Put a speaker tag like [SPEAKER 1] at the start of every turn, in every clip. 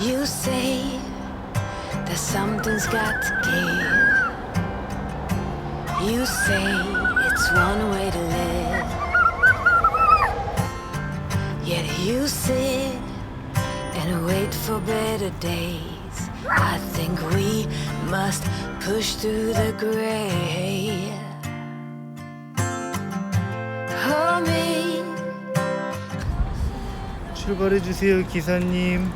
[SPEAKER 1] You say that something's got to give. You say it's one way to live. Yet you sit and wait for better days. I think we must push through the gray. Hold me.
[SPEAKER 2] 출발해 주세요, 기사님.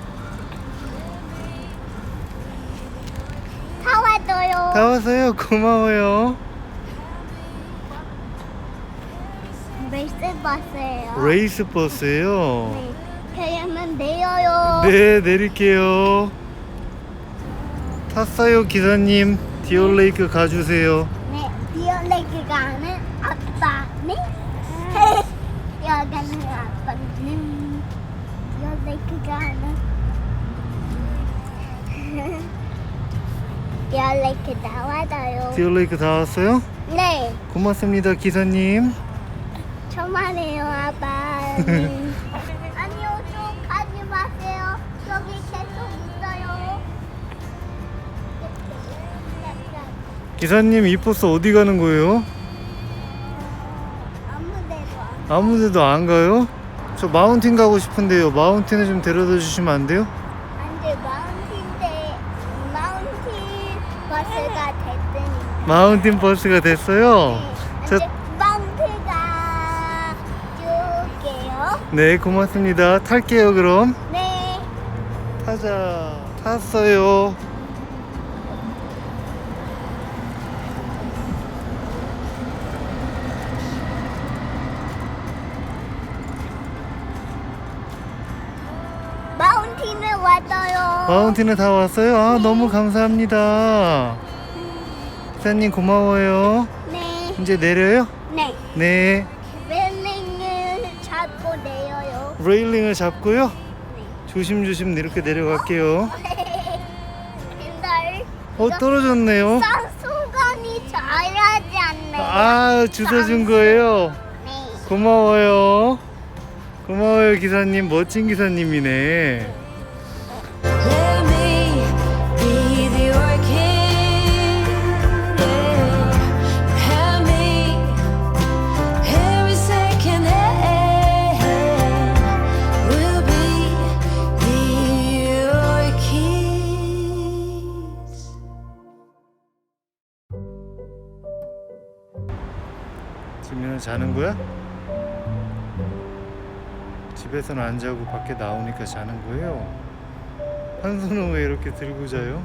[SPEAKER 3] 왔어요.
[SPEAKER 2] 고마워요.
[SPEAKER 3] 메이스 버스예요.
[SPEAKER 2] 레이스 버스예요.
[SPEAKER 3] 네. 그러면 내려요.
[SPEAKER 2] 네, 내릴게요. 탔어요, 기사님. 디올레이크 가주세요.
[SPEAKER 3] 네. 디어레이크 가는 아빠네. 여가는 아빠는 디어레이크 가는 디어레이크 나와요.
[SPEAKER 2] 디올레이크 다 왔어요?
[SPEAKER 3] 네.
[SPEAKER 2] 고맙습니다, 기사님.
[SPEAKER 3] 저만해요 아빠. 아니요 좀 가지 마세요. 여기 계속 있어요.
[SPEAKER 2] 기사님, 이 버스 어디 가는 거예요?
[SPEAKER 3] 아무데도 안.
[SPEAKER 2] 아무 데도 안 가요? 저 마운틴 가고 싶은데요. 마운틴에 좀 데려다 주시면 안 돼요?
[SPEAKER 3] 안돼 마운틴데 마운틴 버스가 됐으니.
[SPEAKER 2] 마운틴 버스가 됐어요. 저,
[SPEAKER 3] 이제 마운트가 줄게요.
[SPEAKER 2] 네, 고맙습니다. 탈게요, 그럼.
[SPEAKER 3] 네.
[SPEAKER 2] 타자. 탔어요.
[SPEAKER 3] 마운틴에
[SPEAKER 2] 다 왔어요? 아, 너무 감사합니다. 기사님 고마워요.
[SPEAKER 3] 네.
[SPEAKER 2] 이제 내려요?
[SPEAKER 3] 네.
[SPEAKER 2] 네.
[SPEAKER 3] 벨링을 잡고 내려요.
[SPEAKER 2] 레일링을 잡고요.
[SPEAKER 3] 네.
[SPEAKER 2] 조심조심 이렇게 내려갈게요.
[SPEAKER 3] 근데
[SPEAKER 2] 어, 떨어졌네요.
[SPEAKER 3] 쌍수건이 잘하지 않네요.
[SPEAKER 2] 아, 주워준 거예요.
[SPEAKER 3] 네.
[SPEAKER 2] 고마워요. 고마워요, 기사님. 멋진 기사님이네. 지민은 자는 거야? 집에서는 안 자고 밖에 나오니까 자는 거예요? 한 손은 왜 이렇게 들고 자요?